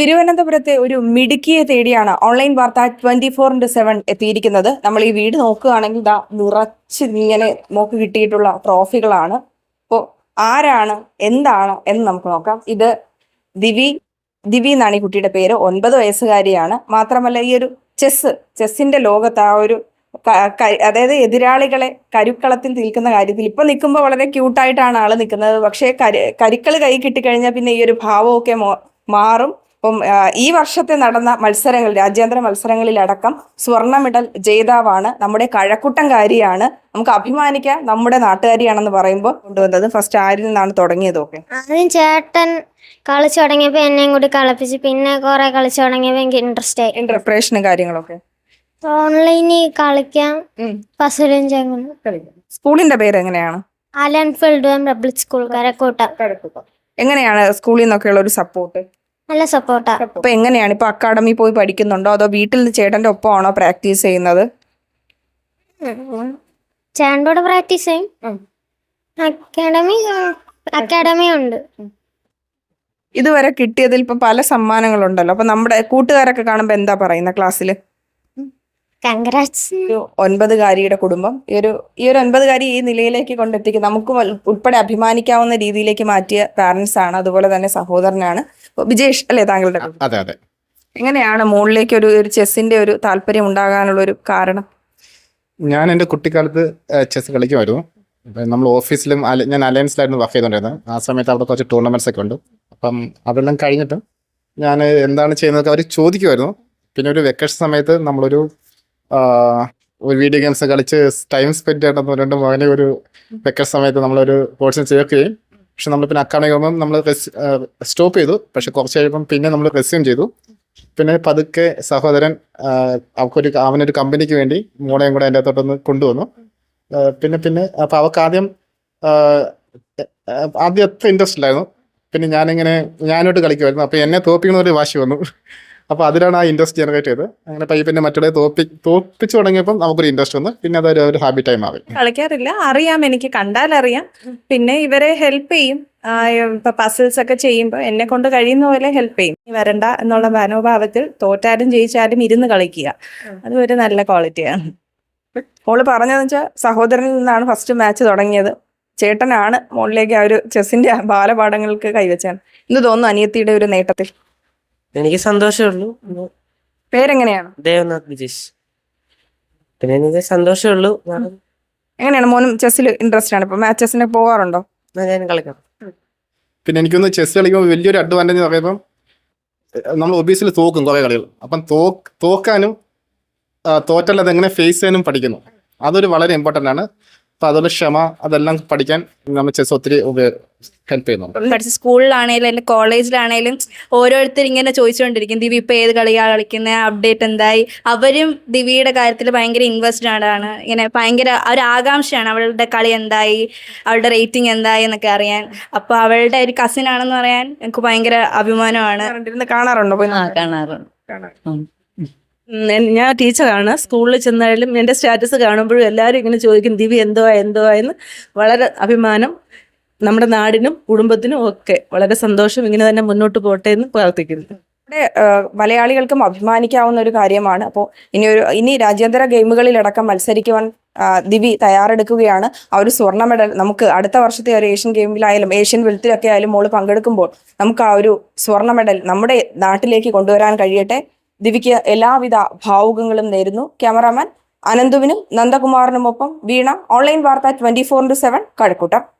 തിരുവനന്തപുരത്തെ ഒരു മിടുക്കിയെ തേടിയാണ് ഓൺലൈൻ വാർത്ത ട്വന്റി ഫോർ ഇന്റു സെവൻ എത്തിയിരിക്കുന്നത്. നമ്മൾ ഈ വീട് നോക്കുകയാണെങ്കിൽ ഇതാ നിറച്ച് ഇങ്ങനെ നോക്ക് കിട്ടിയിട്ടുള്ള ട്രോഫികളാണ് അപ്പോൾ ആരാണ് എന്താണ് എന്ന് നമുക്ക് നോക്കാം. ഇത് ദിവി ദിവി എന്നാണ് ഈ കുട്ടിയുടെ പേര്. ഒൻപത് വയസ്സുകാരിയാണ്. മാത്രമല്ല ഈ ഒരു ചെസ് ചെസ്സിന്റെ ലോകത്ത് ആ ഒരു അതായത് എതിരാളികളെ കരുക്കളത്തിൽ നിൽക്കുന്ന കാര്യത്തിൽ ഇപ്പൊ നിൽക്കുമ്പോൾ വളരെ ക്യൂട്ടായിട്ടാണ് ആൾ നിൽക്കുന്നത്. പക്ഷേ കരി കരുക്കൾ കൈ കിട്ടിക്കഴിഞ്ഞാൽ പിന്നെ ഈ ഒരു ഭാവമൊക്കെ മാറും. അപ്പം ഈ വർഷത്തെ നടന്ന മത്സരങ്ങൾ രാജ്യാന്തര മത്സരങ്ങളിലടക്കം സ്വർണ മെഡൽ ജേതാവാണ് നമ്മുടെ കഴക്കൂട്ടംകാരിയാണ്. നമുക്ക് അഭിമാനിക്കാം നമ്മുടെ നാട്ടുകാരിയാണെന്ന് പറയുമ്പോൾ കൊണ്ടുവന്നത്. ഫസ്റ്റ് ആരിൽ നിന്നാണ് തുടങ്ങിയതൊക്കെ ആദ്യം ചേട്ടൻ കളിച്ചു തുടങ്ങിയപ്പോൾ എന്നെയും കൂടി കളിപ്പിച്ച്. പിന്നെ കുറെ കളിച്ചു തുടങ്ങിയപ്പോൾ എനിക്ക് ഇൻട്രസ്റ്റ് ആയി. പ്രിപ്പറേഷനും കാര്യങ്ങളൊക്കെ? ഓൺലൈനിൽ കളിക്കാം. പസുലും ചെങ്ങും. സ്കൂളിന്റെ പേര് എങ്ങനെയാണ് Allen Field public school Karakkotta. എങ്ങനെയാണ് സ്കൂളിൽ നിന്നൊക്കെയുള്ള ഒരു സപ്പോർട്ട് നല്ല സപ്പോർട്ടാ. അപ്പൊ എങ്ങനെയാണ് ഇപ്പൊ അക്കാഡമി പോയി പഠിക്കുന്നുണ്ടോ? അതോ വീട്ടിൽ ചേട്ടന്റെ ഒപ്പമാണോ പ്രാക്ടീസ് ചെയ്യുന്നത്? ചേട്ടനോട് കൂടെ പ്രാക്ടീസ് ചെയ്യും. അക്കാഡമി അക്കാഡമി ഉണ്ട്. ഇതുവരെ കിട്ടിയതിൽ ഇപ്പൊ പല സമ്മാനങ്ങളുണ്ടല്ലോ. അപ്പൊ നമ്മുടെ കൂട്ടുകാരൊക്കെ കാണുമ്പോ എന്താ പറയുന്ന ക്ലാസ്സിൽ കൺഗ്രാറ്റ്സ് ഒൻപതുകാരിയുടെ കുടുംബം. ഈ ഒരു ഈ ഒരു ഒൻപതുകാരി ഈ നിലയിലേക്ക് കൊണ്ടെത്തിക്കും നമുക്കും ഉൾപ്പെടെ അഭിമാനിക്കാവുന്ന രീതിയിലേക്ക് മാറ്റിയ പാരന്റ്സ് ആണ്. അതുപോലെ തന്നെ സഹോദരനാണ്. വിജേഷ് അല്ലേ താങ്കളുടെ അതെ അതെ. എങ്ങനെയാണ് മുകളിലേക്ക് ഒരു ഒരു ചെസ്സിന്റെ ഒരു താല്പര്യം ഉണ്ടാകാനുള്ള ഒരു കാരണം? ഞാൻ എന്റെ കുട്ടിക്കാലത്ത് ചെസ് കളിക്കുമായിരുന്നു. ഇപ്പം നമ്മൾ ഓഫീസിലും ഞാൻ അലയൻസിലായിരുന്നു വർക്ക് ചെയ്തുകൊണ്ടിരുന്നത്. ആ സമയത്ത് അവിടെ കുറച്ച് ടൂർണമെന്റ്സ് ഒക്കെ ഉണ്ട്. അപ്പം അതെല്ലാം കഴിഞ്ഞിട്ട് ഞാൻ എന്താണ് ചെയ്യുന്നത് അവർ ചോദിക്കുമായിരുന്നു. പിന്നെ ഒരു വെക്കേഷൻ സമയത്ത് നമ്മളൊരു ഒരു വീഡിയോ ഗെയിംസ് കളിച്ച് ടൈം സ്പെൻഡ് ചെയ്യണമെന്ന് പറഞ്ഞിട്ട് മകനെ ഒരു വെക്കേഷൻ സമയത്ത് നമ്മളൊരു പോർഷൻ ചേർക്കുകയും പക്ഷെ നമ്മൾ പിന്നെ അക്കാഡമിക് കഴിയുമ്പം നമ്മൾ സ്റ്റോപ്പ് ചെയ്തു. പക്ഷെ കുറച്ച് കഴിയുമ്പം പിന്നെ നമ്മൾ റെസ്യൂം ചെയ്തു. പിന്നെ പതുക്കെ സഹോദരൻ അവർക്കൊരു അവനൊരു കമ്പനിക്ക് വേണ്ടി മോളെയും കൂടെ എന്റെ അകത്തോട്ടൊന്ന് കൊണ്ടുവന്നു. പിന്നെ പിന്നെ അപ്പം അവൾക്ക് ആദ്യം ആദ്യം അത്ര ഇൻട്രസ്റ്റ് ഇല്ലായിരുന്നു. പിന്നെ ഞാനിങ്ങനെ ഞാനോട്ട് കളിക്കുമായിരുന്നു അപ്പം എന്നെ തോപ്പിക്കുന്ന ഒരു വാശി വന്നു. അപ്പൊ അതിലാണ് ആ ഇൻട്രസ്റ്റ് ജനറേറ്റ് ചെയ്തത്. അങ്ങനെ പയ്യപ്പിന്റെ മറ്റുള്ള തോപ്പി തോപ്പിച്ചു തുടങ്ങിയപ്പോൾ നമുക്കൊരു ഇൻട്രസ്റ്റ് വന്നു പിന്നെ അതൊരു ഒരു ഹാബിറ്റായി മാറി. കളിക്കാറില്ല. അറിയാം എനിക്ക് കണ്ടാൽ അറിയാം. പിന്നെ ഇവരെ ഹെൽപ്പ് ചെയ്യും. ഇപ്പൊ പസിൽസ് ഒക്കെ ചെയ്യുമ്പോൾ എന്നെ കൊണ്ട് കഴിയുന്ന പോലെ ഹെൽപ്പ് ചെയ്യും. വരണ്ട എന്നുള്ള മനോഭാവത്തിൽ തോറ്റാലും ജയിച്ചാലും ഇരുന്ന് കളിക്കുക. അത് ഒരു നല്ല ക്വാളിറ്റിയാണ് മോൾ പറഞ്ഞതെന്ന് വെച്ചാൽ സഹോദരനിൽ നിന്നാണ് ഫസ്റ്റ് മാച്ച് തുടങ്ങിയത്. ചേട്ടനാണ് മോളിലേക്ക് ആ ഒരു ചെസ്സിന്റെ ബാലപാഠങ്ങൾക്ക് കൈവച്ചാണ് ഇന്ന് തോന്നുന്നു അനിയത്തിയുടെ ഒരു നേട്ടത്തിൽ? എനിക്ക് സന്തോഷമേ ഉള്ളൂ. പേരെങ്ങനെയാണ്? ദേവനാഥ് ബിജേഷ് പിന്നെ എനിക്ക് സന്തോഷമേ ഉള്ളൂ. കാരണം എങ്ങനെയാണ്? മോനും ചെസ്സിൽ ഇൻട്രസ്റ്റ് ആണ്. ഇപ്പൊ മാച്ചസിന് പോകാറുണ്ടോ? ഞാൻ കളിക്കാം. പിന്നെ എനിക്കൊന്ന് ചെസ് കളിക്കുമ്പോൾ വലിയൊരു അഡ്വാന്റേജ് എന്ന് പറയുമ്പം നമ്മൾ ഒബീസിൽ തോക്കും കുറേ കളികൾ. അപ്പം തോക്ക് തോക്കാനും തോറ്റല്ലാതെ എങ്ങനെ അതെങ്ങനെ ഫേസ് ചെയ്യാനും പഠിക്കുന്നു. അതൊരു വളരെ ഇമ്പോർട്ടന്റ് ആണ്. അപ്പം അതുപോലെ ക്ഷമ അതെല്ലാം പഠിക്കാൻ നമ്മൾ ചെസ് ഒത്തിരി ഹെൽപ്പ് ചെയ്യുന്നുണ്ട്. പഠിച്ച സ്കൂളിലാണേലും അല്ലെങ്കിൽ കോളേജിലാണേലും ഓരോരുത്തർ ഇങ്ങനെ ചോദിച്ചുകൊണ്ടിരിക്കും ദിവി ഇപ്പൊ ഏത് കളിയാ കളിക്കുന്നത് അപ്ഡേറ്റ് എന്തായി? അവരും ദിവിയുടെ കാര്യത്തിൽ ഭയങ്കര ഇൻവെസ്റ്റഡ് ആണ് ഇങ്ങനെ ഭയങ്കര ഒരു ആകാംക്ഷയാണ്. അവളുടെ കളി എന്തായി? അവളുടെ റേറ്റിംഗ് എന്തായി എന്നൊക്കെ അറിയാൻ. അപ്പൊ അവളുടെ ഒരു കസിൻ ആണെന്ന് പറയാൻ എനിക്ക് ഭയങ്കര അഭിമാനമാണ്. കാണാറുണ്ട്? കാണാറുണ്ട്. ഞാൻ ടീച്ചറാണ്. സ്കൂളിൽ ചെന്നാലും എന്റെ സ്റ്റാറ്റസ് കാണുമ്പോഴും എല്ലാവരും ഇങ്ങനെ ചോദിക്കും ദിവി എന്തോ എന്തോ എന്ന് വളരെ അഭിമാനം നമ്മുടെ നാടിനും കുടുംബത്തിനും ഒക്കെ വളരെ സന്തോഷം ഇങ്ങനെ തന്നെ മുന്നോട്ട് പോട്ടെ എന്ന് പ്രാർത്ഥിക്കുന്നു. നമ്മുടെ മലയാളികൾക്കും അഭിമാനിക്കാവുന്ന ഒരു കാര്യമാണ്. അപ്പോൾ ഇനി ഒരു ഇനി രാജ്യാന്തര ഗെയിമുകളിലടക്കം മത്സരിക്കുവാൻ ദിവി തയ്യാറെടുക്കുകയാണ്. ആ ഒരു സ്വർണ മെഡൽ നമുക്ക് അടുത്ത വർഷത്തെ ഒരു ഏഷ്യൻ ഗെയിമിലായാലും ഏഷ്യൻ വെൽത്തിലൊക്കെ ആയാലും മോൾ പങ്കെടുക്കുമ്പോൾ നമുക്ക് ആ ഒരു സ്വർണ മെഡൽ നമ്മുടെ നാട്ടിലേക്ക് കൊണ്ടുവരാൻ കഴിയട്ടെ. ദിവ്യയ്ക്ക് എല്ലാവിധ ഭാവുകങ്ങളും നേരുന്നു. ക്യാമറാമാൻ അനന്തുവിനും നന്ദകുമാറിനുമൊപ്പം വീണ ഓൺലൈൻ വാർത്ത twenty four into seven Kazhakkoottam.